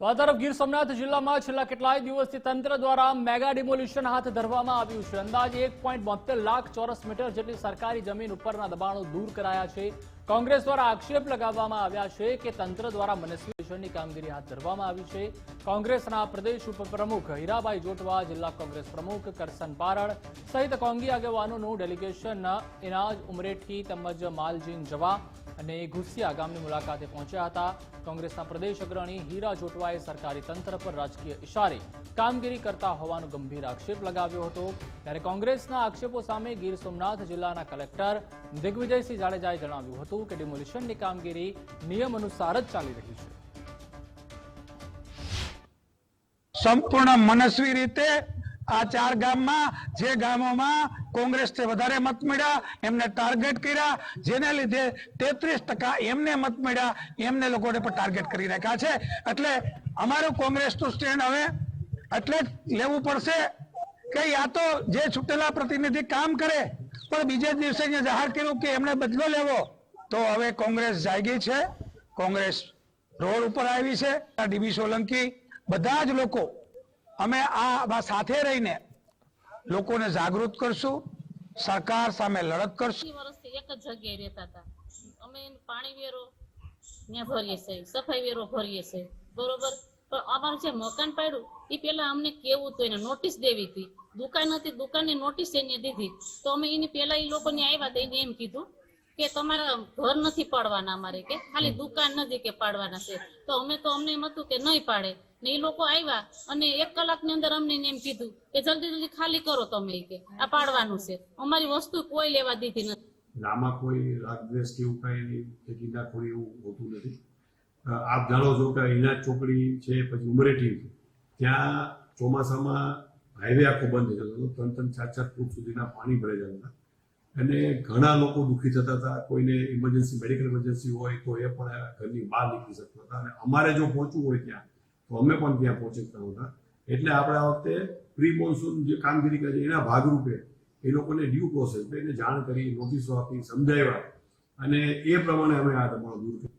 તો આ તરફ ગીર સોમનાથ જિલ્લામાં છેલ્લા કેટલાય દિવસથી તંત્ર દ્વારા મેગા ડિમોલિશન હાથ ધરવામાં આવ્યું છે. અંદાજે એક પોઈન્ટ લાખ ચોરસ મીટર જેટલી સરકારી જમીન ઉપરના દબાણો દૂર કરાયા છે. કોંગ્રેસ દ્વારા આક્ષેપ લગાવવામાં આવ્યા છે કે તંત્ર દ્વારા મનસ્વીની કામગીરી હાથ ધરવામાં આવી છે. કોંગ્રેસના પ્રદેશ ઉપપ્રમુખ હીરાભાઈ જોટવા, જિલ્લા કોંગ્રેસ પ્રમુખ કરસન પારડ સહિત કોંગી આગેવાનોનું ડેલિગેશન એનાજ ઉમરેઠી તેમજ માલજીન જવા અને ઘુસિયા ગામની મુલાકાતે પહોંચ્યા હતા. કોંગ્રેસના પ્રદેશ અગ્રણી હીરા જોટવાએ સરકારી તંત્ર પર રાજકીય ઇશારે કામગીરી કરતા હોવાનો ગંભીર આક્ષેપ લગાવ્યો હતો. ત્યારે કોંગ્રેસના આક્ષેપો સામે ગીર સોમનાથ જિલ્લાના કલેક્ટર દિગ્વિજયસિંહ જાડેજાએ જણાવ્યું હતું કે ડિમોલિશનની કામગીરી નિયમ અનુસાર જ ચાલી રહી છે. સંપૂર્ણ મનસ્વી રીતે આ ચાર ગામમાં, જે ગામોમાં કોંગ્રેસને વધારે મત મળ્યા, એમને ટાર્ગેટ કર્યા, જેને લીધે તેત્રીસ ટકા એમને મત મળ્યા, એમને લોકોને પણ ટાર્ગેટ કરી રાખ્યા છે. એટલે અમારું કોંગ્રેસનું સ્ટેન્ડ હવે એટલે જ લેવું પડશે કે યા તો જે છૂટેલા પ્રતિનિધિ કામ કરે, પણ બીજે દિવસે અહીંયા જાહેર કર્યું કે એમણે બદલો લેવો, તો હવે કોંગ્રેસ જાગી છે. કોંગ્રેસ રોડ ઉપર આવી છે. ડીબી સોલંકી બધા જ લોકો, અમે આ સાથે રહીને લોકોને જાગૃત કરશું, સરકાર સામે લડત કરશું. વર્ષથી એક જ જગ્યાએ રહેતા હતા. અમે પાણી વેરો ત્યાં ભરીએ છીએ, સફાઈ વેરો ભરીએ છીએ, બરોબર? પણ અમારું જે મકાન પાડ્યું એ પેલા અમને કેવું હતું, એને નોટિસ દેવી હતી. દુકાન હતી, દુકાનની નોટિસ એને દીધી. તો અમે એની પેલા એ લોકોને આવ્યા તો એને એમ કીધું કે તમારા ઘર નથી પાડવાના અમારે, કે ખાલી દુકાન નથી કે પાડવાના છે. તો અમે તો અમને એમ હતું કે નહીં પાડે. ને એ લોકો આવ્યા અને એક કલાકની અંદર અમને એમ કીધું કે જલ્દી જલ્દી ખાલી કરો તમે કે, આ પાડવાનું છે. અમારી વસ્તુ કોઈ લેવા દીધી નથી. એટલે કોઈ કોઈ રાગદ્વેષ કે એવું કાંઈ નહીં, કે એવું હોતું નથી. આપ જાણો છો કે ઇનાજ ચોકડી છે, પછી ઉમરેઠી છે. ત્યાં ચોમાસામાં હાઈવે આખો બંધ થઈ જતો ત્રણ ત્રણ ચાર ચાર ફૂટ સુધીના પાણી ભરાઈ જતા હતા. અને ઘણા લોકો દુઃખી થતા હતા. કોઈને ઇમરજન્સી મેડિકલ ઇમરજન્સી હોય તો એ પણ ઘરની બહાર નીકળી શકતા હતા. અને અમારે જો પહોંચવું હોય ત્યાં તો અમે પણ ત્યાં પહોંચી શકતા હતા. એટલે આપણે આ વખતે પ્રી મોન્સૂન જે કામગીરી કરી, એના ભાગરૂપે એ લોકોને ડ્યુ પ્રોસેસ એને જાણ કરી નોટિસો આપી, સમજાવ્યા. અને એ પ્રમાણે અમે આ દબાણો દૂર કર્યા.